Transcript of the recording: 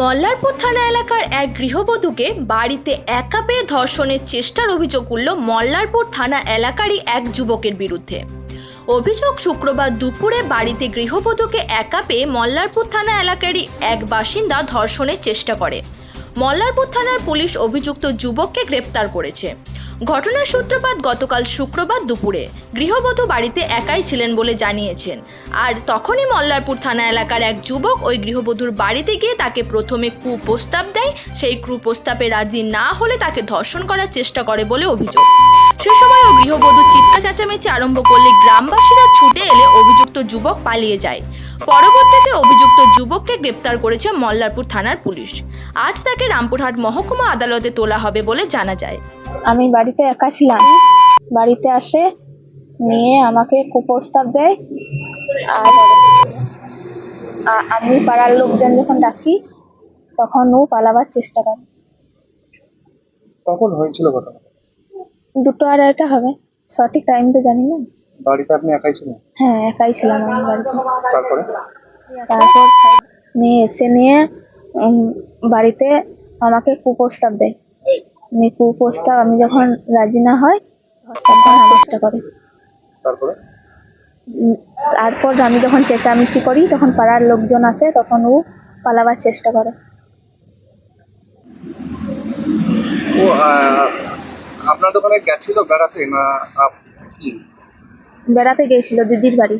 মল্লারপুর থানা এলাকার এক গৃহবধূকে বাড়িতে একা পেয়ে ধর্ষণের চেষ্টার অভিযোগ উঠল মল্লারপুর থানা এলাকারই এক যুবকের বিরুদ্ধে। অভিযোগ শুক্রবার দুপুরে বাড়িতে গৃহবধূকে একা পেয়ে মল্লারপুর থানা এলাকারই এক বাসিন্দা ধর্ষণের চেষ্টা করে। মল্লারপুর থানার পুলিশ অভিযুক্ত যুবককে গ্রেপ্তার করেছে। ঘটনার সূত্রপাত গতকাল শুক্রবার দুপুরে। গৃহবধূ বাড়িতে একাই ছিলেন বলে জানিয়েছেন। আর তখনই মল্লারপুর থানা এলাকার এক যুবক ওই গৃহবধূর বাড়িতে গিয়ে তাকে প্রথমে কুপ্রস্তাব দেয়। সেই কুপ্রস্তাবে রাজি না হলে তাকে ধর্ষণ করার চেষ্টা করে বলে অভিযোগ। সে সময় ও গৃহবধূ চিৎকার চেঁচামেচি আরম্ভ করলে গ্রামবাসীরা ছুটে এলে অভিযুক্ত যুবক পালিয়ে যায়। পরবর্তীতে অভিযুক্ত যুবককে গ্রেপ্তার করেছে মল্লারপুর থানার পুলিশ। আজ তাকে রামপুরহাট মহকুমা আদালতে তোলা হবে বলে জানা যায়। আমি বাড়িতে একা ছিলাম। বাড়িতে আসে নিয়ে আমাকে কুপ্রস্তাব দেয়। আর আমি পাড়ার লোকজন যখন ডাকি তখন ও পালাবার চেষ্টা করে। কখন হয়েছিল ঘটনা দুটো আড়াইটা হবে। সঠিক টাইম তো জানি না। বাড়িতে আপনি একাই ছিলেন? হ্যাঁ একাই ছিলাম আমি বাড়িতে। তারপরে? তারপর নিয়ে এসে নিয়ে বাড়িতে আমাকে কুপ্রস্তাব দেয়। আমি কুপ্রস্তাব আমি যখন রাজি না হয় ধর্ষণ করার চেষ্টা করে। তারপরে? তারপর আমি যখন চেঁচামেচি করি তখন পাড়ার লোকজন আসে তখন ও পালাবার চেষ্টা করে। ও আপনার দোকানে গেছিল বেড়াতে না বেড়াতে গিয়েছিল দিদির বাড়ি।